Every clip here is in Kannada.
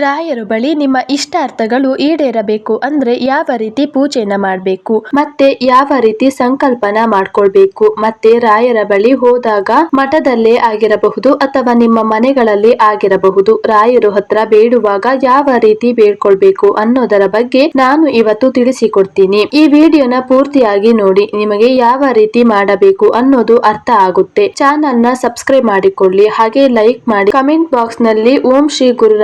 ರಾಯರ ಬಳಿ ನಿಮ್ಮ ಇಷ್ಟಾರ್ಥಗಳು ಈಡೇರಬೇಕು ಅಂದ್ರೆ ಯಾವ ರೀತಿ ಪೂಜೆನ ಮಾಡಬೇಕು? ಮತ್ತೆ ಯಾವ ರೀತಿ ಸಂಕಲ್ಪನ ಮಾಡ್ಕೊಳ್ಬೇಕು? ಮತ್ತೆ ರಾಯರ ಬಳಿ ಹೋದಾಗ ಮಠದಲ್ಲೇ ಆಗಿರಬಹುದು ಅಥವಾ ನಿಮ್ಮ ಮನೆಗಳಲ್ಲಿ ಆಗಿರಬಹುದು? ರಾಯರು ಹತ್ರ ಬೇಡುವಾಗ ಯಾವ ರೀತಿ ಬೇಡ್ಕೊಳ್ಬೇಕು ಅನ್ನೋದರ ಬಗ್ಗೆ ನಾನು ಇವತ್ತು ತಿಳಿಸಿಕೊಡ್ತೀನಿ. ಈ ವಿಡಿಯೋನ ಪೂರ್ತಿಯಾಗಿ ನೋಡಿ, ನಿಮಗೆ ಯಾವ ರೀತಿ ಮಾಡಬೇಕು ಅನ್ನೋದು ಅರ್ಥ ಆಗುತ್ತೆ. ಚಾನಲ್ನ ಸಬ್ಸ್ಕ್ರೈಬ್ ಮಾಡಿಕೊಳ್ಳಿ, ಹಾಗೆ ಲೈಕ್ ಮಾಡಿ, ಕಮೆಂಟ್ ಬಾಕ್ಸ್ನಲ್ಲಿ ಓಂ ಶ್ರೀ ಗುರು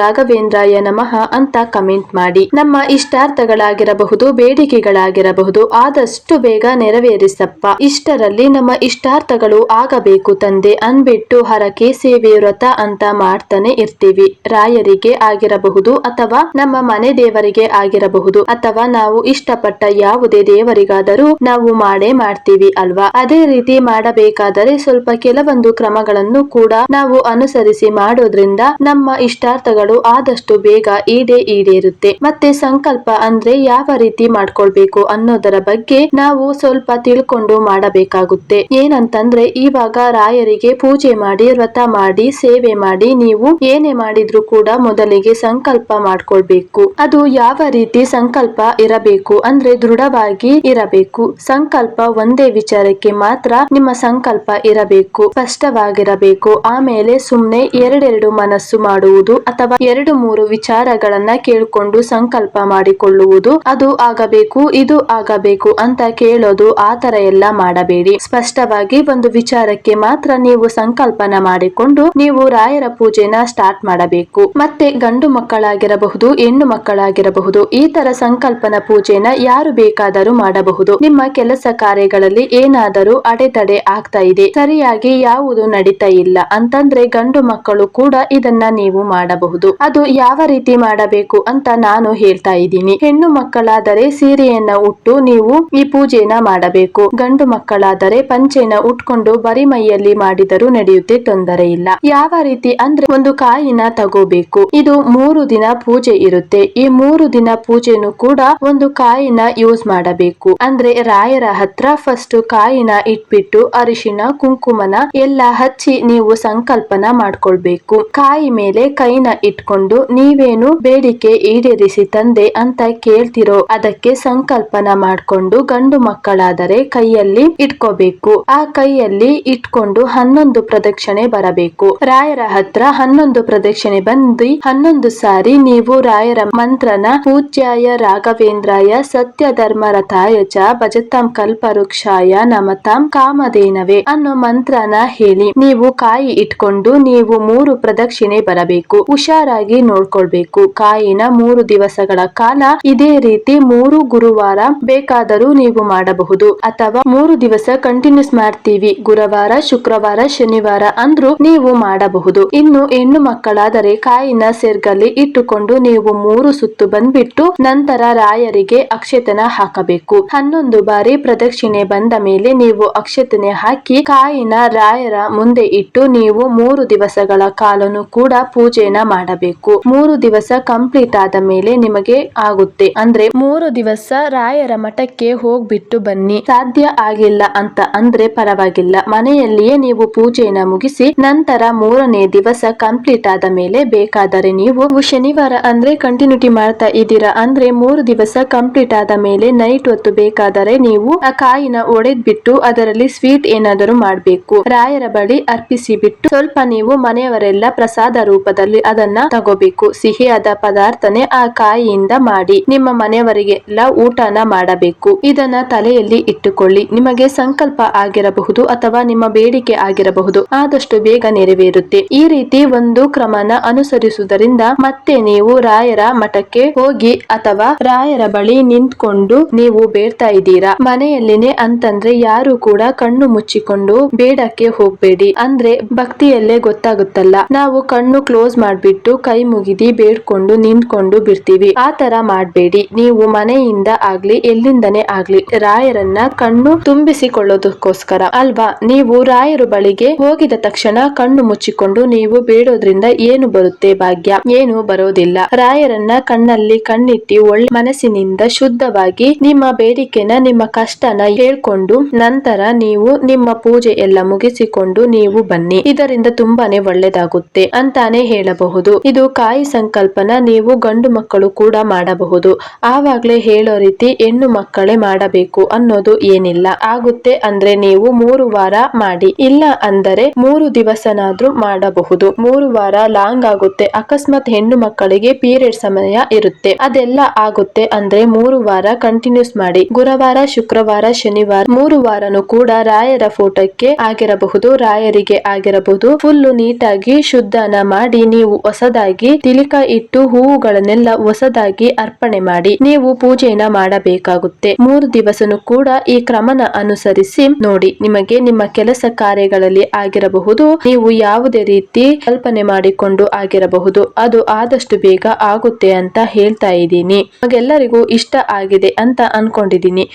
ರಾಘವೇಂದ್ರಾಯ ನಮಃ ಅಂತ ಕಮೆಂಟ್ ಮಾಡಿ. ನಮ್ಮ ಇಷ್ಟಾರ್ಥಗಳಾಗಿರಬಹುದು, ಬೇಡಿಕೆಗಳಾಗಿರಬಹುದು, ಆದಷ್ಟು ಬೇಗ ನೆರವೇರಿಸಪ್ಪ. ಇಷ್ಟರಲ್ಲಿ ನಮ್ಮ ಇಷ್ಟಾರ್ಥಗಳು ಆಗಬೇಕು ತಂದೆ ಅನ್ಬಿಟ್ಟು ಹರಕೆ ಸೇವೆ ವ್ರತ ಅಂತ ಮಾಡ್ತಾನೆ ಇರ್ತೀವಿ. ರಾಯರಿಗೆ ಆಗಿರಬಹುದು ಅಥವಾ ನಮ್ಮ ಮನೆ ದೇವರಿಗೆ ಆಗಿರಬಹುದು ಅಥವಾ ನಾವು ಇಷ್ಟಪಟ್ಟ ಯಾವುದೇ ದೇವರಿಗಾದರೂ ನಾವು ಮಾಡೇ ಮಾಡ್ತೀವಿ ಅಲ್ವಾ? ಅದೇ ರೀತಿ ಮಾಡಬೇಕಾದರೆ ಸ್ವಲ್ಪ ಕೆಲವೊಂದು ಕ್ರಮಗಳನ್ನು ಕೂಡ ನಾವು ಅನುಸರಿಸಿ ಮಾಡೋದ್ರಿಂದ ನಮ್ಮ ಇಷ್ಟಾರ್ಥಗಳು ಆದಷ್ಟು ಬೇಗ ಈಡೇ ಈಡೇರುತ್ತೆ. ಮತ್ತೆ ಸಂಕಲ್ಪ ಅಂದ್ರೆ ಯಾವ ರೀತಿ ಮಾಡ್ಕೊಳ್ಬೇಕು ಅನ್ನೋದರ ಬಗ್ಗೆ ನಾವು ಸ್ವಲ್ಪ ತಿಳ್ಕೊಂಡು ಮಾಡಬೇಕಾಗುತ್ತೆ. ಏನಂತಂದ್ರೆ ಇವಾಗ ರಾಯರಿಗೆ ಪೂಜೆ ಮಾಡಿ, ವ್ರತ ಮಾಡಿ, ಸೇವೆ ಮಾಡಿ ನೀವು ಏನೇ ಮಾಡಿದ್ರು ಕೂಡ ಮೊದಲಿಗೆ ಸಂಕಲ್ಪ ಮಾಡ್ಕೊಳ್ಬೇಕು. ಅದು ಯಾವ ರೀತಿ ಸಂಕಲ್ಪ ಇರಬೇಕು ಅಂದ್ರೆ ದೃಢವಾಗಿ ಇರಬೇಕು. ಸಂಕಲ್ಪ ಒಂದೇ ವಿಚಾರಕ್ಕೆ ಮಾತ್ರ ನಿಮ್ಮ ಸಂಕಲ್ಪ ಇರಬೇಕು, ಸ್ಪಷ್ಟವಾಗಿರಬೇಕು. ಆಮೇಲೆ ಸುಮ್ನೆ ಎರಡೆರಡು ಮನಸ್ಸು ಮಾಡುವುದು ಅಥವಾ ಎರಡು ಮೂರು ವಿಚಾರಗಳನ್ನ ಕೇಳ್ಕೊಂಡು ಸಂಕಲ್ಪ ಮಾಡಿಕೊಳ್ಳುವುದು. ಅದು ಆಗಬೇಕು, ಇದು ಆಗಬೇಕು ಅಂತ ಕೇಳೋದು ಆತರ ಎಲ್ಲ ಮಾಡಬೇಡಿ. ಸ್ಪಷ್ಟವಾಗಿ ಒಂದು ವಿಚಾರಕ್ಕೆ ಮಾತ್ರ ನೀವು ಸಂಕಲ್ಪನ ಮಾಡಿಕೊಂಡು ನೀವು ರಾಯರ ಪೂಜೆನ ಸ್ಟಾರ್ಟ್ ಮಾಡಬೇಕು. ಮತ್ತೆ ಗಂಡು ಮಕ್ಕಳಾಗಿರಬಹುದು, ಹೆಣ್ಣು ಮಕ್ಕಳಾಗಿರಬಹುದು, ಈ ತರ ಸಂಕಲ್ಪನ ಪೂಜೆನ ಯಾರು ಬೇಕಾದರೂ ಮಾಡಬಹುದು. ನಿಮ್ಮ ಕೆಲಸ ಕಾರ್ಯಗಳಲ್ಲಿ ಏನಾದರೂ ಅಡೆತಡೆ ಆಗ್ತಾ ಇದೆ, ಸರಿಯಾಗಿ ಯಾವುದು ನಡೀತಾ ಇಲ್ಲ ಅಂತಂದ್ರೆ ಗಂಡು ಮಕ್ಕಳು ಕೂಡ ಇದನ್ನ ನೀವು ಮಾಡಬಹುದು. ಅದು ಯಾವ ರೀತಿ ಮಾಡಬೇಕು ಅಂತ ನಾನು ಹೇಳ್ತಾ ಇದ್ದೀನಿ. ಹೆಣ್ಣು ಮಕ್ಕಳಾದರೆ ಸೀರೆಯನ್ನ ಉಟ್ಟು ನೀವು ಈ ಪೂಜೆನ ಮಾಡಬೇಕು. ಗಂಡು ಮಕ್ಕಳಾದರೆ ಪಂಚೆನ ಉಟ್ಕೊಂಡು ಬರಿ ಮೈಯಲ್ಲಿ ಮಾಡಿದರೂ ನಡೆಯುತ್ತೆ ತೊಂದರೆ ಇಲ್ಲ. ಯಾವ ರೀತಿ ಅಂದ್ರೆ ಒಂದು ಕಾಯಿನ ತಗೋಬೇಕು. ಇದು ಮೂರು ದಿನ ಪೂಜೆ ಇರುತ್ತೆ. ಈ ಮೂರು ದಿನ ಪೂಜೆನು ಕೂಡ ಒಂದು ಕಾಯಿನ ಯೂಸ್ ಮಾಡಬೇಕು. ಅಂದ್ರೆ ರಾಯರ ಹತ್ರ ಫಸ್ಟ್ ಕಾಯಿನ ಇಟ್ಬಿಟ್ಟು ಅರಿಶಿನ ಕುಂಕುಮನ ಎಲ್ಲ ಹಚ್ಚಿ ನೀವು ಸಂಕಲ್ಪನ ಮಾಡ್ಕೊಳ್ಬೇಕು. ಕಾಯಿ ಮೇಲೆ ಕೈನ ಇಟ್ಕೊಂಡು ನೀವೇನು ಬೇಡಿಕೆ ಈಡೇರಿಸಿ ತಂದೆ ಅಂತ ಕೇಳ್ತಿರೋ ಅದಕ್ಕೆ ಸಂಕಲ್ಪನ ಮಾಡ್ಕೊಂಡು ಗಂಡು ಮಕ್ಕಳಾದರೆ ಕೈಯಲ್ಲಿ ಇಟ್ಕೋಬೇಕು. ಆ ಕೈಯಲ್ಲಿ ಇಟ್ಕೊಂಡು ಹನ್ನೊಂದು ಪ್ರದಕ್ಷಿಣೆ ಬರಬೇಕು. ರಾಯರ ಹತ್ರ ಹನ್ನೊಂದು ಪ್ರದಕ್ಷಿಣೆ ಬಂದು ಹನ್ನೊಂದು ಸಾರಿ ನೀವು ರಾಯರ ಮಂತ್ರನ ಪೂಜ್ಯಾಯ ರಾಘವೇಂದ್ರಾಯ ಸತ್ಯ ಧರ್ಮ ರಥಾಯ ಚ ಭಜತಾಂ ಕಲ್ಪವೃಕ್ಷಾಯ ನಮತಾಂ ಕಾಮಧೇನವೆ ಅನ್ನೋ ಮಂತ್ರನ ಹೇಳಿ ನೀವು ಕಾಯಿ ಇಟ್ಕೊಂಡು ನೀವು ಮೂರು ಪ್ರದಕ್ಷಿಣೆ ಬರಬೇಕು. ಹುಷಾರಾಗಿ ನೋಡ್ಕೊಳ್ಬೇಕು. ಕಾಯಿನ ಮೂರು ದಿವಸಗಳ ಕಾಲ ಇದೇ ರೀತಿ ಮೂರು ಗುರುವಾರ ಬೇಕಾದರೂ ನೀವು ಮಾಡಬಹುದು. ಅಥವಾ ಮೂರು ದಿವಸ ಕಂಟಿನ್ಯೂಸ್ ಮಾಡ್ತೀವಿ. ಗುರುವಾರ, ಶುಕ್ರವಾರ, ಶನಿವಾರ ಅಂದ್ರೂ ನೀವು ಮಾಡಬಹುದು. ಇನ್ನು ಹೆಣ್ಣು ಮಕ್ಕಳಾದರೆ ಕಾಯಿನ ಸೆರ್ಗಲ್ಲಿ ಇಟ್ಟುಕೊಂಡು ನೀವು ಮೂರು ಸುತ್ತು ಬಂದ್ಬಿಟ್ಟು ನಂತರ ರಾಯರಿಗೆ ಅಕ್ಷತನ ಹಾಕಬೇಕು. ಹನ್ನೊಂದು ಬಾರಿ ಪ್ರದಕ್ಷಿಣೆ ಬಂದ ಮೇಲೆ ನೀವು ಅಕ್ಷತನೆ ಹಾಕಿ ಕಾಯಿನ ರಾಯರ ಮುಂದೆ ಇಟ್ಟು ನೀವು ಮೂರು ದಿವಸಗಳ ಕಾಲನು ಕೂಡ ಪೂಜೆನ ಮಾಡಬೇಕು. ಮೂರು ದಿವಸ ಕಂಪ್ಲೀಟ್ ಆದ ಮೇಲೆ ನಿಮಗೆ ಆಗುತ್ತೆ. ಅಂದ್ರೆ ಮೂರು ದಿವಸ ರಾಯರ ಮಠಕ್ಕೆ ಹೋಗ್ಬಿಟ್ಟು ಬನ್ನಿ. ಸಾಧ್ಯ ಆಗಿಲ್ಲ ಅಂತ ಅಂದ್ರೆ ಪರವಾಗಿಲ್ಲ. ಮನೆಯಲ್ಲಿಯೇ ನೀವು ಪೂಜೆಯನ್ನ ಮುಗಿಸಿ ನಂತರ ಮೂರನೇ ದಿವಸ ಕಂಪ್ಲೀಟ್ ಆದ ಮೇಲೆ ಬೇಕಾದರೆ ನೀವು ಶನಿವಾರ ಅಂದ್ರೆ ಕಂಟಿನ್ಯೂಟಿ ಮಾಡ್ತಾ ಇದ್ದೀರಾ ಅಂದ್ರೆ ಮೂರು ದಿವಸ ಕಂಪ್ಲೀಟ್ ಆದ ಮೇಲೆ ನೈಟ್ ಹೊತ್ತು ಬೇಕಾದರೆ ನೀವು ಆ ಕಾಯಿನ ಒಡೆದ್ಬಿಟ್ಟು ಅದರಲ್ಲಿ ಸ್ವೀಟ್ ಏನಾದರೂ ಮಾಡಬೇಕು. ರಾಯರ ಬಳಿ ಅರ್ಪಿಸಿ ಬಿಟ್ಟು ಸ್ವಲ್ಪ ನೀವು ಮನೆಯವರೆಲ್ಲ ಪ್ರಸಾದ ರೂಪದಲ್ಲಿ ಅದನ್ನ ತಗೋಬೇಕು. ಸಿಹಿಯಾದ ಪದಾರ್ಥನೆ ಆ ಕಾಯಿಯಿಂದ ಮಾಡಿ. ನಿಮ್ಮ ಮನೆಯವರಿಗೆಲ್ಲ ಊಟನ ಮಾಡಬೇಕು. ಇದನ್ನ ತಲೆಯಲ್ಲಿ ಇಟ್ಟುಕೊಳ್ಳಿ. ನಿಮಗೆ ಸಂಕಲ್ಪ ಆಗಿರಬಹುದು ಅಥವಾ ನಿಮ್ಮ ಬೇಡಿಕೆ ಆಗಿರಬಹುದು. ಆದಷ್ಟು ಬೇಗ ನೆರವೇರುತ್ತೆ. ಈ ರೀತಿ ಒಂದು ಕ್ರಮನ ಅನುಸರಿಸುವುದರಿಂದ ಮತ್ತೆ ನೀವು ರಾಯರ ಮಠಕ್ಕೆ ಹೋಗಿ ಅಥವಾ ರಾಯರ ಬಳಿ ನಿಂತ್ಕೊಂಡು ನೀವು ಬೇಡ್ತಾ ಇದ್ದೀರಾ? ಮನೆಯಲ್ಲಿನೇ ಅಂತಂದ್ರೆ ಯಾರು ಕೂಡ ಕಣ್ಣು ಮುಚ್ಚಿಕೊಂಡು ಬೇಡಕ್ಕೆ ಹೋಗ್ಬೇಡಿ. ಅಂದ್ರೆ ಭಕ್ತಿಯಲ್ಲೇ ಗೊತ್ತಾಗುತ್ತಲ್ಲ. ನಾವು ಕಣ್ಣು ಕ್ಲೋಸ್ ಮಾಡ್ಬಿಟ್ಟು ಕೈ ಮುಗಿದಿ ಬೇಡ್ಕೊಂಡು ನಿಂತ್ಕೊಂಡು ಬಿಡ್ತೀವಿ. ಆ ತರ ಮಾಡಬೇಡಿ. ನೀವು ಮನೆಯಿಂದ ಆಗ್ಲಿ, ಎಲ್ಲಿಂದನೇ ಆಗ್ಲಿ, ರಾಯರನ್ನ ಕಣ್ಣು ತುಂಬಿಸಿಕೊಳ್ಳೋದಕ್ಕೋಸ್ಕರ. ಅಲ್ವಾ? ನೀವು ರಾಯರು ಬಳಿಗೆ ಹೋಗಿದ ತಕ್ಷಣ ಕಣ್ಣು ಮುಚ್ಚಿಕೊಂಡು ನೀವು ಬೇಡೋದ್ರಿಂದ ಏನು ಬರುತ್ತೆ ಭಾಗ್ಯ? ಏನು ಬರೋದಿಲ್ಲ. ರಾಯರನ್ನ ಕಣ್ಣಲ್ಲಿ ಕಣ್ಣಿಟ್ಟಿ ಒಳ್ಳೆ ಮನಸ್ಸಿನಿಂದ ಶುದ್ಧವಾಗಿ ನಿಮ್ಮ ಬೇಡಿಕೆನ, ನಿಮ್ಮ ಕಷ್ಟನ ಹೇಳ್ಕೊಂಡು ನಂತರ ನೀವು ನಿಮ್ಮ ಪೂಜೆ ಎಲ್ಲ ಮುಗಿಸಿಕೊಂಡು ನೀವು ಬನ್ನಿ. ಇದರಿಂದ ತುಂಬಾನೇ ಒಳ್ಳೇದಾಗುತ್ತೆ ಅಂತಾನೆ ಹೇಳಬಹುದು. ಇದು ಕಾಯಿ ತಾಯಿ ಸಂಕಲ್ಪನ ನೀವು ಗಂಡು ಮಕ್ಕಳು ಕೂಡ ಮಾಡಬಹುದು. ಆವಾಗಲೇ ಹೇಳೋ ರೀತಿ ಹೆಣ್ಣು ಮಕ್ಕಳೇ ಮಾಡಬೇಕು ಅನ್ನೋದು ಏನಿಲ್ಲ. ಆಗುತ್ತೆ ಅಂದ್ರೆ ನೀವು ಮೂರು ವಾರ ಮಾಡಿ. ಇಲ್ಲ ಅಂದರೆ ಮೂರು ದಿವಸನಾದ್ರೂ ಮಾಡಬಹುದು. ಮೂರು ವಾರ ಲಾಂಗ್ ಆಗುತ್ತೆ. ಅಕಸ್ಮಾತ್ ಹೆಣ್ಣು ಮಕ್ಕಳಿಗೆ ಪೀರಿಯಡ್ ಸಮಯ ಇರುತ್ತೆ. ಅದೆಲ್ಲ ಆಗುತ್ತೆ ಅಂದ್ರೆ ಮೂರು ವಾರ ಕಂಟಿನ್ಯೂಸ್ ಮಾಡಿ. ಗುರುವಾರ, ಶುಕ್ರವಾರ, ಶನಿವಾರ ಮೂರು ವಾರನು ಕೂಡ ರಾಯರ ಫೋಟೋಕ್ಕೆ ಆಗಿರಬಹುದು. ರಾಯರಿಗೆ ಆಗಿರಬಹುದು. ಫುಲ್ ನೀಟಾಗಿ ಶುದ್ಧನ ಮಾಡಿ ನೀವು ಹೊಸದಾಗಿ ತಿಲಕ ಇಟ್ಟು ಹೂವುಗಳನ್ನೆಲ್ಲ ಹೊಸದಾಗಿ ಅರ್ಪಣೆ ಮಾಡಿ ನೀವು ಪೂಜೆಯನ್ನ ಮಾಡಬೇಕಾಗುತ್ತೆ. ಮೂರು ದಿವಸನು ಕೂಡ ಈ ಕ್ರಮನ ಅನುಸರಿಸಿ ನೋಡಿ, ನಿಮಗೆ ನಿಮ್ಮ ಕೆಲಸ ಕಾರ್ಯಗಳಲ್ಲಿ ಆಗಿರಬಹುದು. ನೀವು ಯಾವುದೇ ರೀತಿ ಕಲ್ಪನೆ ಮಾಡಿಕೊಂಡು ಆಗಿರಬಹುದು. ಅದು ಆದಷ್ಟು ಬೇಗ ಆಗುತ್ತೆ ಅಂತ ಹೇಳ್ತಾ ಇದ್ದೀನಿ. ನಿಮಗೆಲ್ಲರಿಗೂ ಇಷ್ಟ ಆಗಿದೆ ಅಂತ ಅನ್ಕೊಂಡಿದ್ದೀನಿ.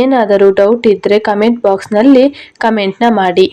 ಏನಾದರೂ ಡೌಟ್ ಇದ್ರೆ ಕಮೆಂಟ್ ಬಾಕ್ಸ್ನಲ್ಲಿ ಕಮೆಂಟ್ನ ಮಾಡಿ.